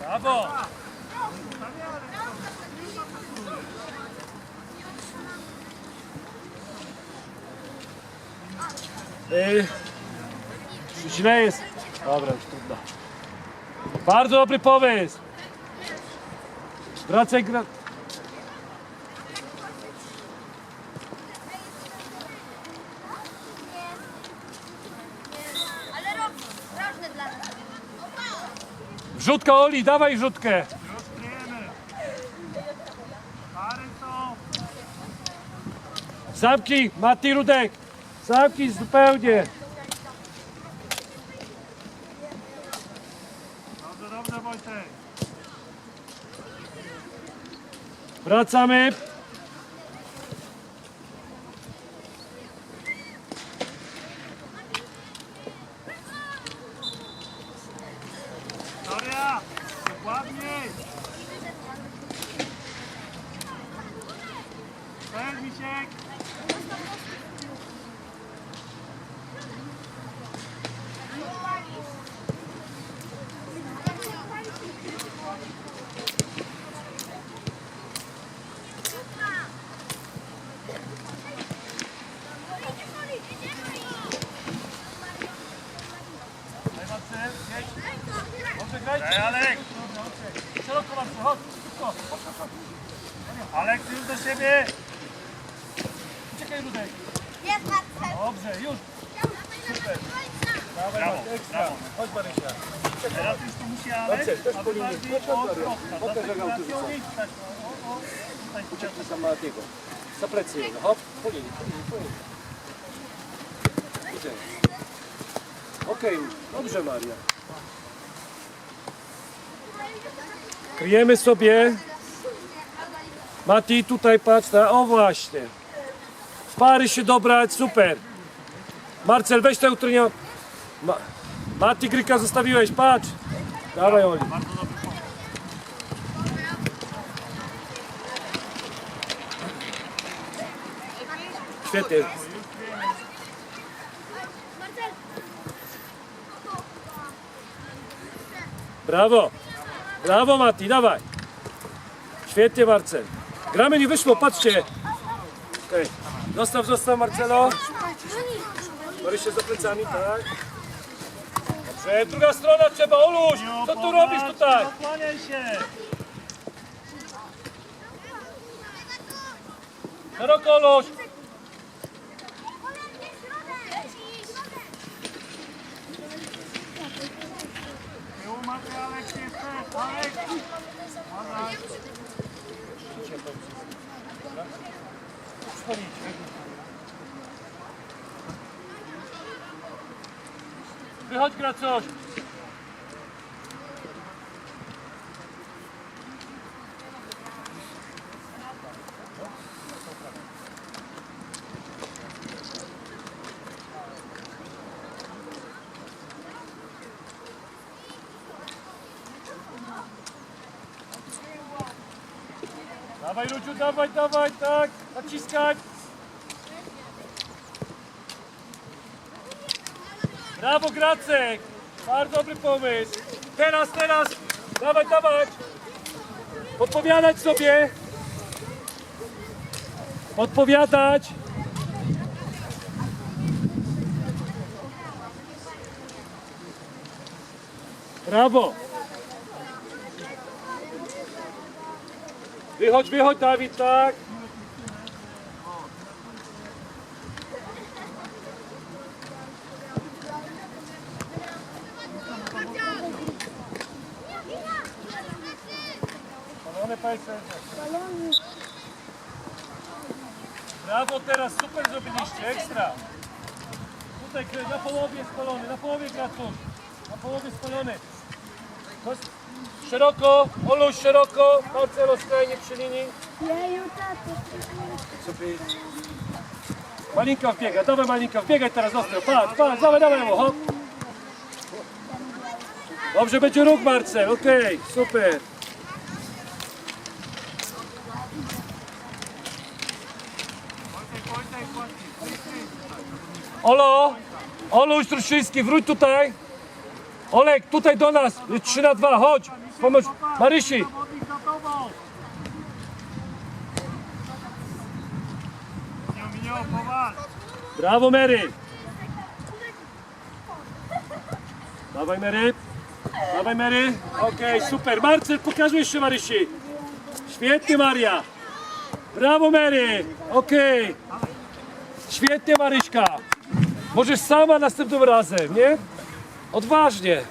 Brawo! Yy, źle jest. Dobra, już trudno. Bardzo dobry pomysł. Wracaj gra... Ale rok, ważny dla nas. Wrzutka Oli, dawaj wrzutkę. Zamknij, Mati Rudek. Zamknij zupełnie. Dobrze, dobrze Wojtek. Wracamy. Gloria, dokładniej. Cześć Misiek. Dobrze, grajcie. Ej, Alek. Szeroko Marcel, chodź. Szybko. Alek, już do siebie. Uciekaj Rudek. Jest Marcel. Dobrze, już. Dawaj, Brawo, Marcel, ekstra. Chodź Marysia. Teraz już tu musi Alek, a wy bardziej od jak Dlatego auty raczej są. nie stać. O, o, tutaj Uciekaj sam Matiego. Za plecy jego. Hop, po linii, po. Okej, dobrze Maria. Kryjemy sobie. Mati, tutaj patrz, na, o właśnie. Pary się dobrać, super. Marcel, weź tę utrudnia. Ma... Mati, Gryka zostawiłeś, patrz. Dawaj Oli. Świetnie. Brawo. Brawo Mati, dawaj. Świetnie Marcel. Gramy nie wyszło, patrzcie. Okay. Zostaw, zostaw Marcelo. Marysia za plecami, tak. Dobrze, druga strona trzeba, Oluś. Co tu robisz tutaj? Okłaniaj się. Szeroko Oluś. Tyłu macie Alek jeszcze. Alek. Uważaj. Wychodź gra coś. Dawaj Rudziu, dawaj, dawaj, tak, naciskać. Brawo Gracek! Bardzo dobry pomysł. Teraz, teraz! Dawaj, dawaj! Podpowiadać sobie! Podpowiadać! Brawo! Wychodź, wychodź Dawid, tak! Jacun. Na połowie spalony. Szeroko, Oluś szeroko, Marcelo skrajnie przy linii. Malinka wbiega, dawaj Malinka, wbiegaj teraz ostro, patrz, patrz, dawaj, dawaj mu, hop. Dobrze, będzie róg Marcel, okej, okay, super. Olo! Olo Struszyński, wróć tutaj! Olek, tutaj do nas! 3 na 2, chodź! Pomóż Marysi! Brawo Mary! Dawaj Mary! Dawaj Mary! Okej, super! Marcel, pokazuj jeszcze Marysi! Świetnie Maria! Brawo Mary! Okej! Świetnie Maryśka! Możesz sama następnym razem, nie? Odważnie!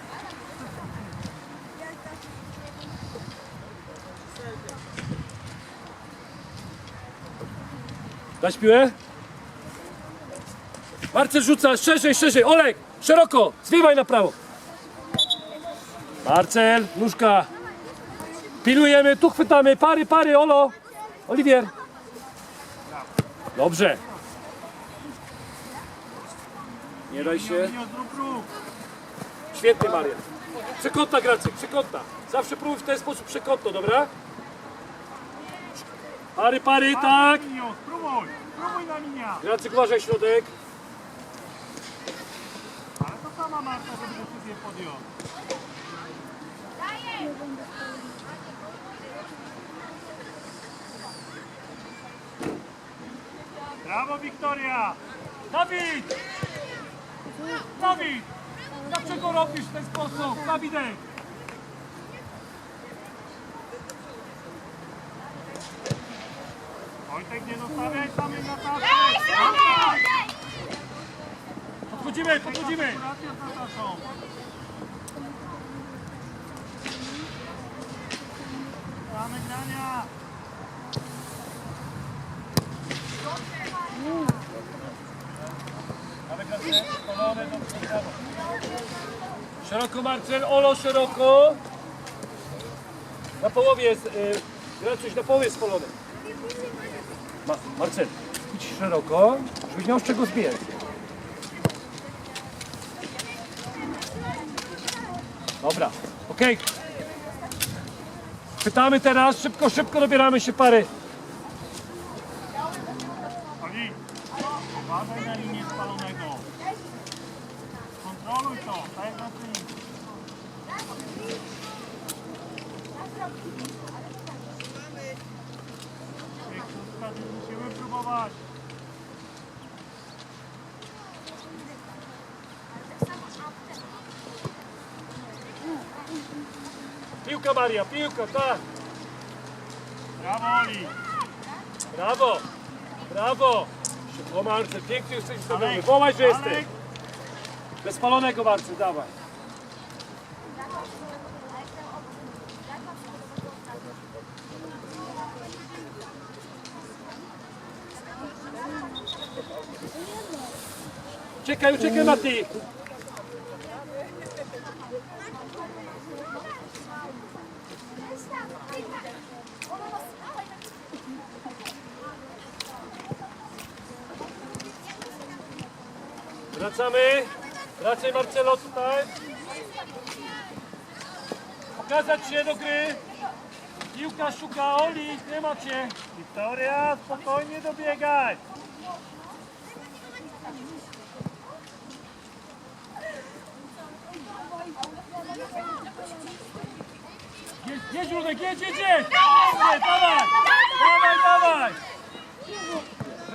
Dać piłę? Marcel rzuca, szerzej, szerzej, Olek, szeroko, zwiewaj na prawo. Marcel, nóżka. Pilujemy, tu chwytamy, pary, pary, Olo. Oliwier. Dobrze. Nie daj się. Minio, zrób ruch. Świetnie, Maria. Przekątna, Gracek, przekątna. Zawsze próbuj w ten sposób przekątną, dobra? Pary, pary, tak. Spróbuj. Spróbuj na minia. Gracek, uważaj, środek. Ale to sama Marta, żeby decyzję podjąć. Brawo, Wiktoria! Dawid! Dawid! Dlaczego robisz w ten sposób? Dawidek! Wojtek, nie zostawiaj samej Nataszy! Podchodzimy, podchodzimy! Nataszą. Mamy grania! Szeroko Marcel, Olo szeroko. Na połowie jest, y, Gracuś na połowie jest spalony. Ma, Marcel, idź szeroko, żebyś miał z czego zbierać. Dobra, okej. Pytamy teraz, szybko, szybko dobieramy się pary. Uważaj na linię. Kontroluj to, tak jak na treningu. Jak to wtedy musimy próbować. Piłka Maria, piłka, tak. Brawo Oli! Brawo, brawo. O Marcel, pięknie jesteś ustawiony. Alek, Wołaj, że jesteś. Bez spalonego Marcel, dawaj. Uciekaj, uciekaj Mati. Wracamy. Wracaj Marcelo tutaj. Pokazać się do gry. Piłka szuka Oli, nie macie. Wiktoria, spokojnie dobiegać! Jedź, jedź jedź, jedź, jedź. Dawaj. Dawaj, dawaj.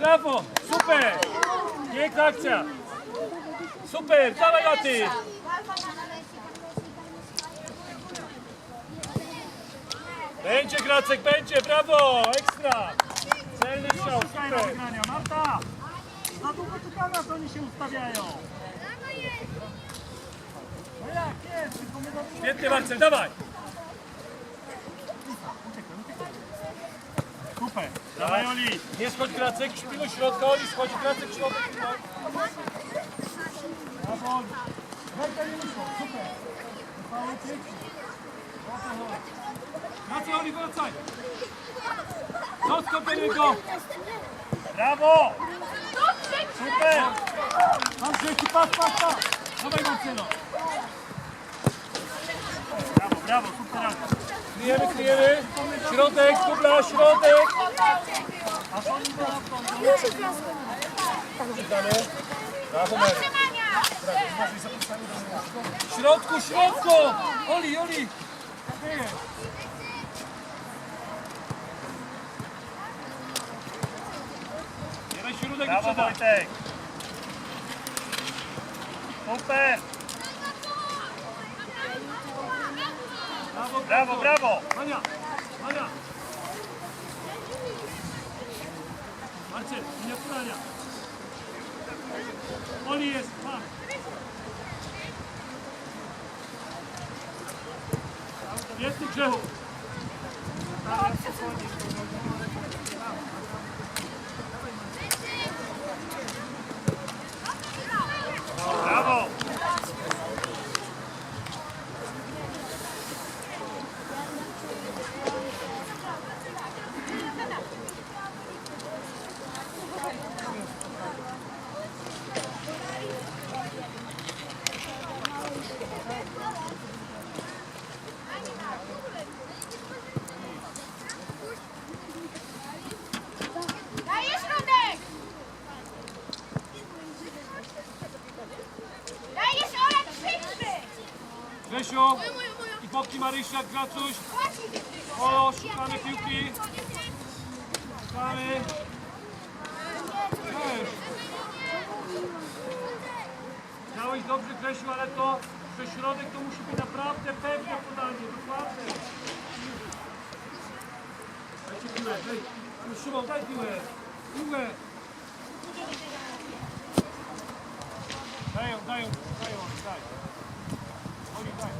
Brawo, super. Piękna akcja. Super, dawaj Laty. Będzie Gracek, będzie, brawo, ekstra. Celny strzał, super. Marta! Za długo czekamy, aż oni się ustawiają. No jak jest, tylko my dobrze... Świetnie Marcel, dawaj. Super. Dawaj Oli. Nie schodź Gracek, pilnuj środka, Oli, schodź Gracek, środek. pilnuj. Brawo. Marta nie muszą, super. Zostało pięknie. Wracaj Oli, wracaj. Doskok do niego. Brawo! Super! Mam trzeci, pas, pas, pas. Dawaj Marcelo. Brawo, brawo, super akcja. Kryjemy, kryjemy. Środek, dubla, środek. A oni zaraz są. Czytamy. Brawo. W środku, środku! Oli, Oli! Weź środek Brawo przeda. Wojtek! Super! Brawo, Brawo, brawo! Mania, Mania! Marcin, nie wpłania. Oli jest, mam. Świetny grzechu. Brawo! Dajesz Rudek! Dajesz Olek szybszy! Grzesiu i boki Marysia, Gracuś. O, szukamy piłki. Szukamy. Grałeś dobrze, Grzesiu, ale to, że środek to musi być naprawdę pewne podanie, dokładne. Dajcie piłę, daj. Już Szymon, daj piłę. Piłę. Dają, dają, dają, daj. Oli, daj,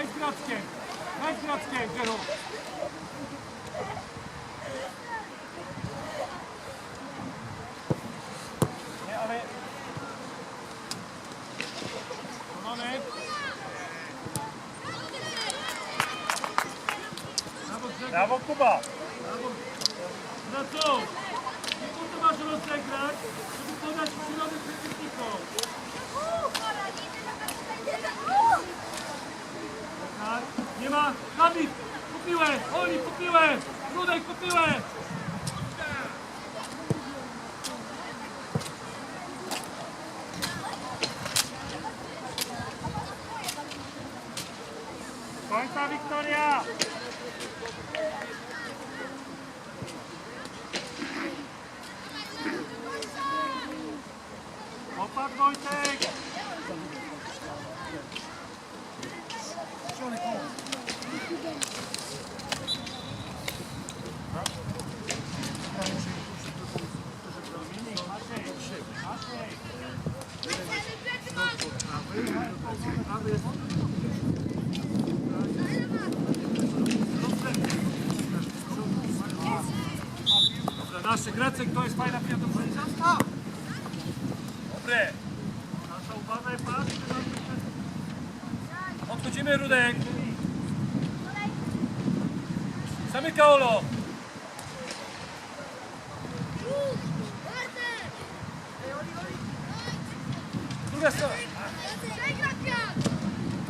daj z Grackiem. Z Grackiem, Grzechu. Nie, ale Mamy. Brawo Kuba! Po to masz rozegrać, żeby podać środek przeciwnikom. Tak? Nie ma. Kamil, kupiłem. Oli, kupiłem. Rudek, kupiłem. Końca Wiktoria! Opadł Wojtek! Dobra, nasz Grecek to jest fajna piłka do końca. Dobre. Nasza uważaj, patrz, Odchodzimy, Rudek. Zamyka Olo. Druga strona.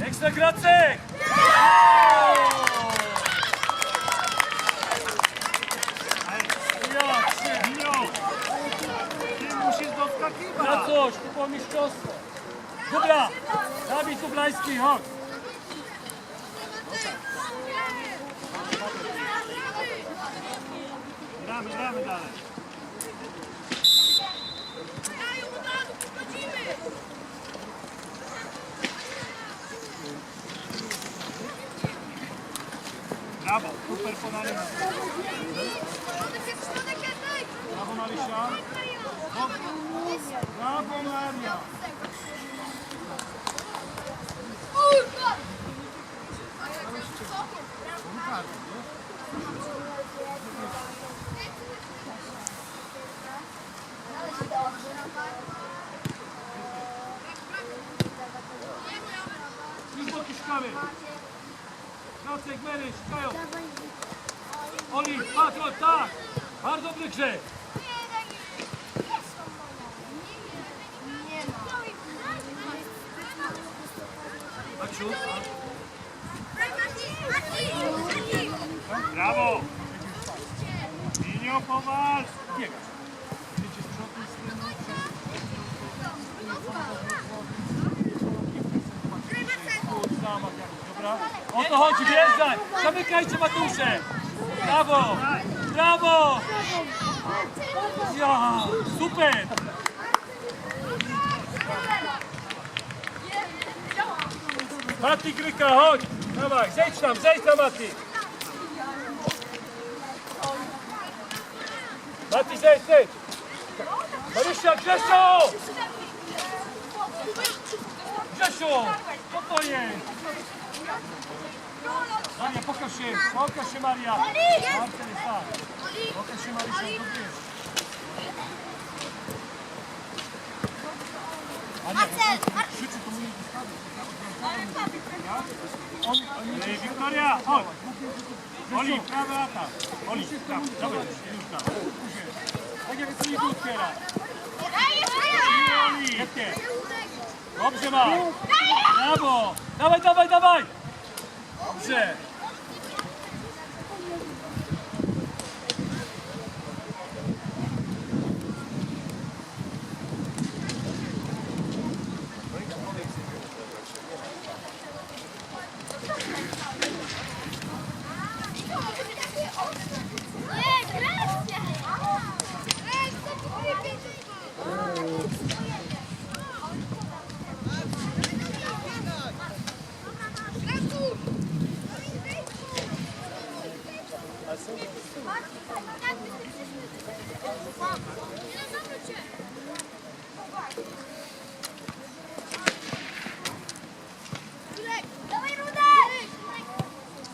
Ekstra Gracek. Ja, Minio! Ty musisz Na doskakiwać! coś, to było mistrzostwo. Dubla. Dawid Dublański, chodź. Gramy, gramy dalej. Brawo, super podanie Brawo Marysia. Brawo Maria. Już boki szukamy. Gracek, Mary, szukają. Oli, patrz, o, tak. Bardzo dobry grzech. Maciu, Brawo! Minio, powalcz! Biegasz. Dobra. O to chodzi, wjeżdżaj! Zamykajcie Matusze! Brawo! Brawo! Ja, super! Mati Gryka, chodź! Dawaj, zejdź tam, zejdź tam Mati! Mati, zejdź, zejdź! Marysia, Grzesio! Grzesio! Spokojnie! Maria, pokaż się, pokaż się Maria! Marcel jest tak. Pokaż się Marysia, to wiesz. Krzyczy, nie Ej, Wiktoria, chodź! Oli, prawy atak! Oli, prawy, dawaj. Tak jak to nie otwiera. Świetnie. Dobrze ma. Brawo. Dawaj, dawaj, dawaj. Dobrze.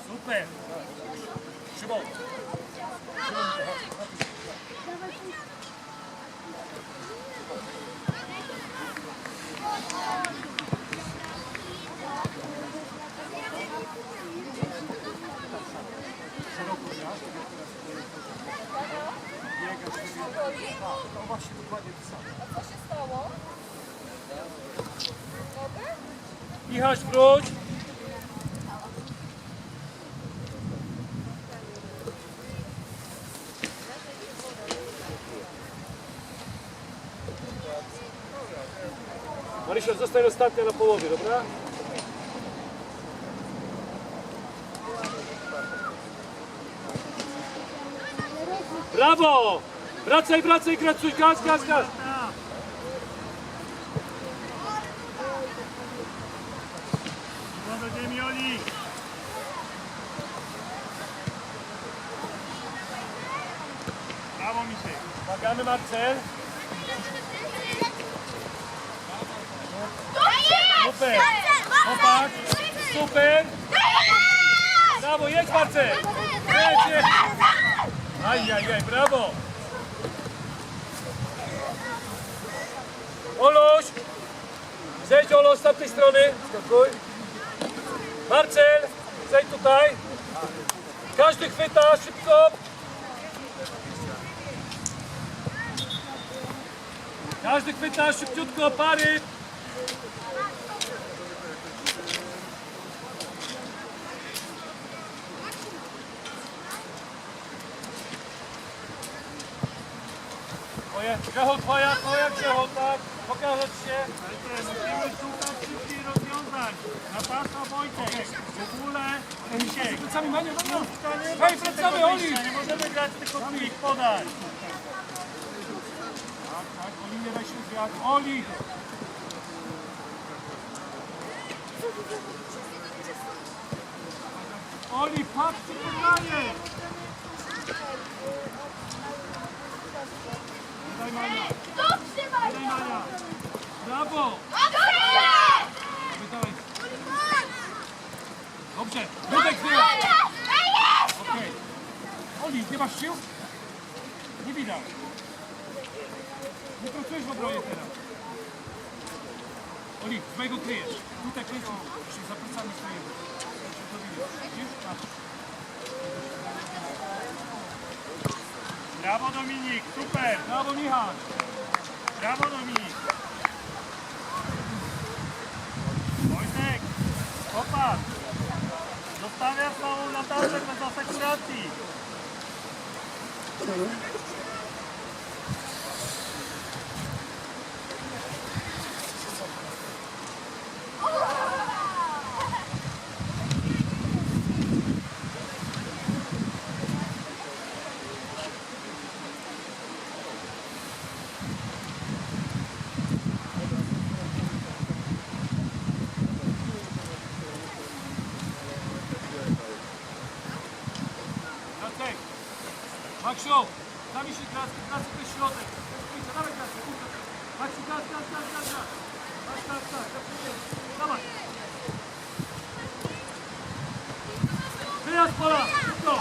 Супер! Чому? Давай! Dawaj Rudek! Super. Szymon. Michał, wróć. Marysia, zostań ostatnia na połowie, dobra? Brawo! Wracaj, wracaj, Gracuś, gaz, gaz, gaz! Brawo, Misiek! Pomagamy, Marcel. Super! Super! Brawo, jedź, Marcel! Jedź, jedź! Ajajaj, brawo! Oluś! Zejdź, Olo, z tamtej strony. Skakuj. Marcel, zejdź tutaj. Każdy chwyta, szybko. Każdy chwyta, szybciutko, pary. Twoje, Grzechu, twoja, twoja, Grzechu, tak. Pokażę ci się. Ale musimy szukać szybkiej rozwiązań. Natasza, Wojtek, w ogóle Misiek. Plecami, Maniu, Maniu. Hej, wracamy, Oli! Nie możemy grać tylko tu ich podać. Tak, tak, Oli, nie daj się zwiat. Oli! Oli, patrz, co podaje! Daj Mania, daj Mania. Brawo! Wydaj. Dobrze, Rudek wyjazd. Okej. Nie masz sił? Nie. Nie pracujesz w kryjesz. Tutaj kryjesz za plecami widzisz. Widzisz? Patrz. Brawo, Dominik, super. Brawo, Michał. Brawo, Dominik. Wojtek, popatrz. Zostawiasz całą Nataszę bez asekuracji. Jacek! Maksiu! Zami się gaz, gaz to środek. Idź, Dawaj gaz, kurwa. Maksiu, gaz, gaz, gaz, gaz, gaz. Tak, tak, tak, tak, dawaj. Wyjazd pola, szybko.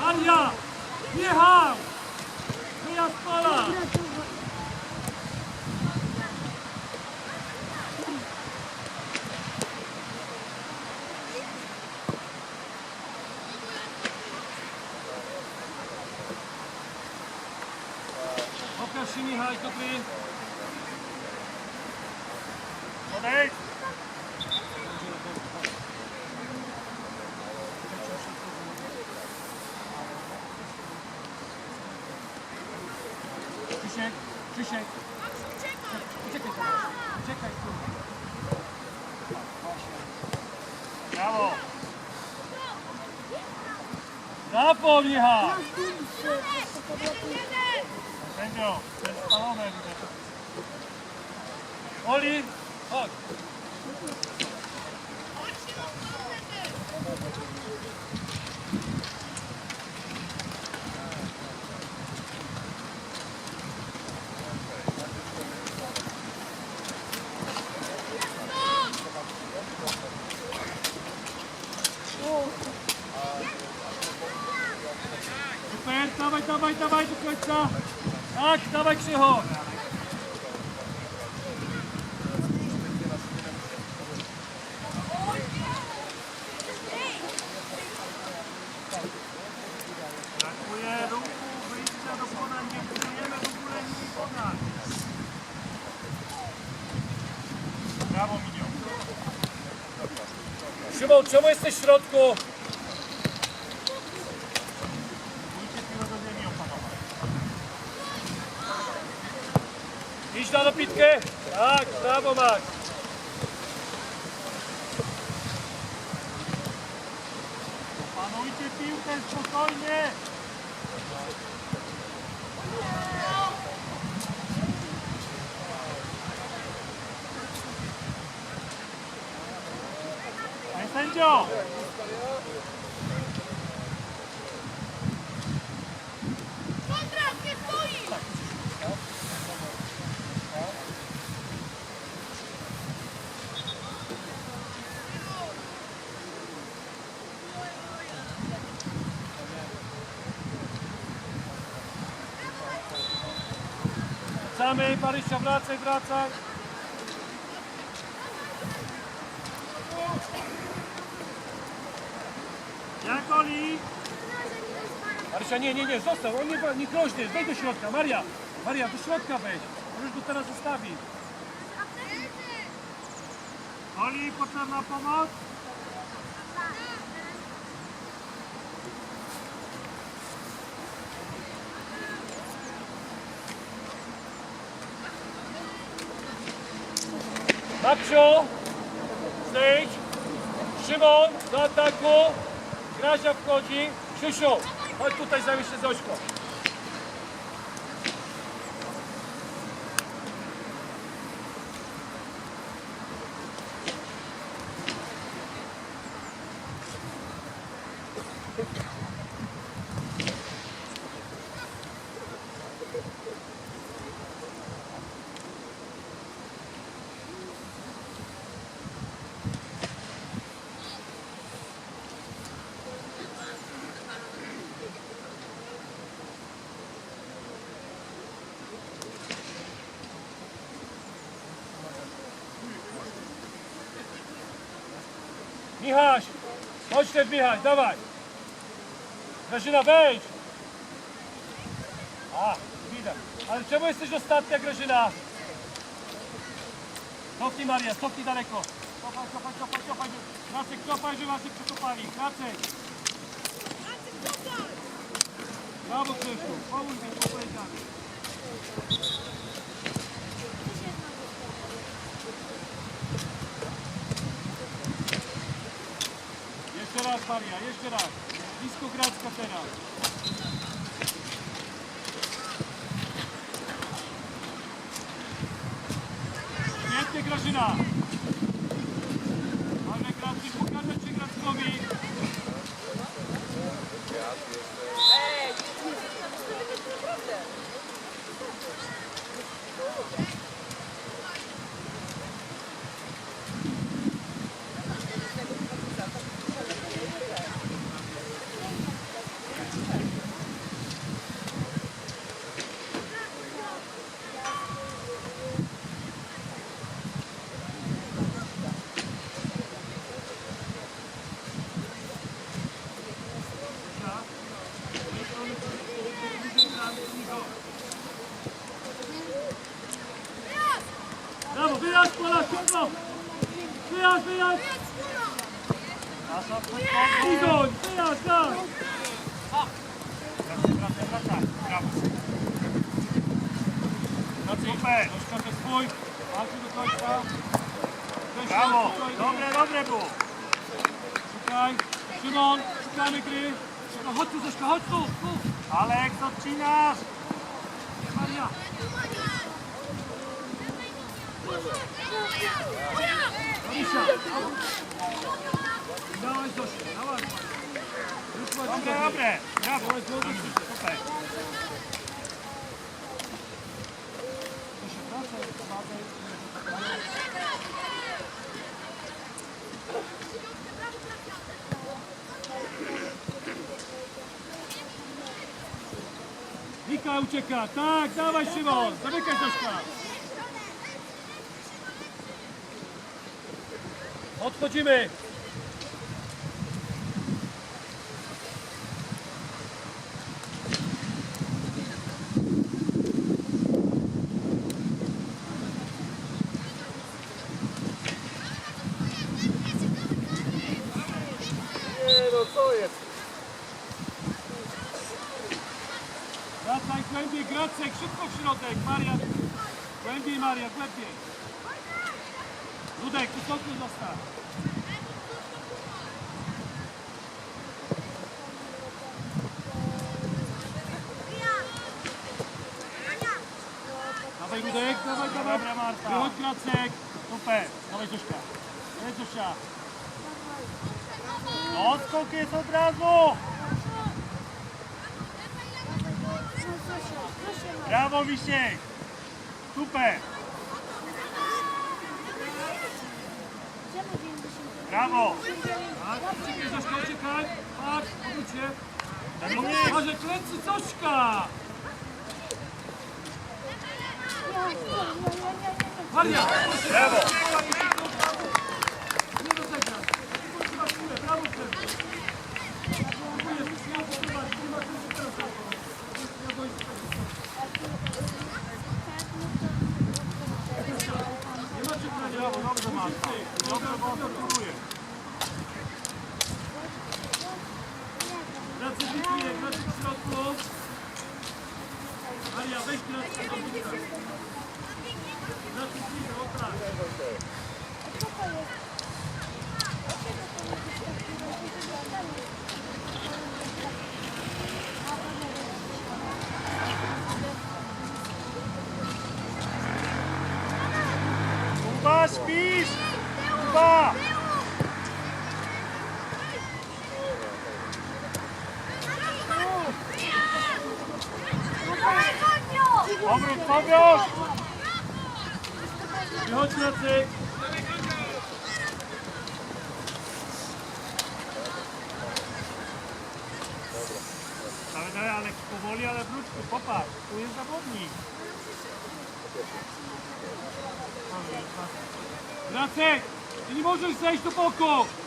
Maria! Michał! Wyjazd pola! Pokaż się Michał, dobry. Odejdź. Krzysiek, Krzysiek. Uciekaj, uciekaj. Brawo. Brawo, Michał! Sędzio, to jest spalone. widać. Oli, chodź. Super, dawaj, dawaj, dawaj do końca. Tak, dawaj Krzycho. Do podań. Nie budujemy w ogóle linii podań. Brawo, Minio. Szymon, czemu jesteś w środku? Bójcie piłę do ziemi opanować. Dopitkę. Tak, brawo Max. Panujcie piłkę spokojnie. Sędzio! Wracamy, Marysia, wracaj, wracaj. Jak Oli? Marysia, nie, nie, nie, został, on nie, nie groźny, wejdź do środka, Maria. Maria, do środka wejdź. Możesz go teraz zostawić. Oli, potrzebna pomoc? Maksiu, zejdź. Szymon, do ataku. Grazia wchodzi. Krzysiu, chodź tutaj zamieć się z Michaś, chodź ten Michaś, dawaj. Grażyna, wejdź. A, widać. Ale czemu jesteś ostatnia, Grażyna? Stopnij Maria, stopnij daleko. Cofaj, cofaj, cofaj, cofaj. Kracek, cofaj, że was nie przekopali. Kracek. Brawo Krzysztof, pomóż mi z popełkami. Jeszcze raz Maria, jeszcze raz. Blisko Gracka teraz. Świetnie Grażyna. Ale Gracki pokaże się Grackowi. Brawo, wyjazd Pola, ciągną! Wyjazd, wyjazd! Igoń, wyjazd, tak! Super! Troszkę swój, walczy do końca. Brawo, dobre, dobre było. Szukaj, Szymon, szukamy gry. Chodź tu, Zośka, chodź tu, tu. Aleks, odcinasz! Maria. Dawaj Zośka, dawaj. Dobre, dobre, brawo. Super. Wika ucieka, tak, dawaj Szymon, zamykaj Zośka. Odchodzimy. Nie no, co jest? Wracaj głębiej, Gracek, szybko w środek, Maria. Głębiej Maria, głębiej. Dudek, wysoko zostaw. Dawaj Dudek, dawaj, dawaj. Dobra Marta. Wychodź Gracek. Super. Dawaj Zośka. Jedź Zosia. No, skok jest od razu. Brawo Misiek. Super. Brawo. Tak, uciekaj Zośka, uciekaj. Patrz, obróć się. Może kręci Zośka. Maria. Brawo. 26 do Bocó.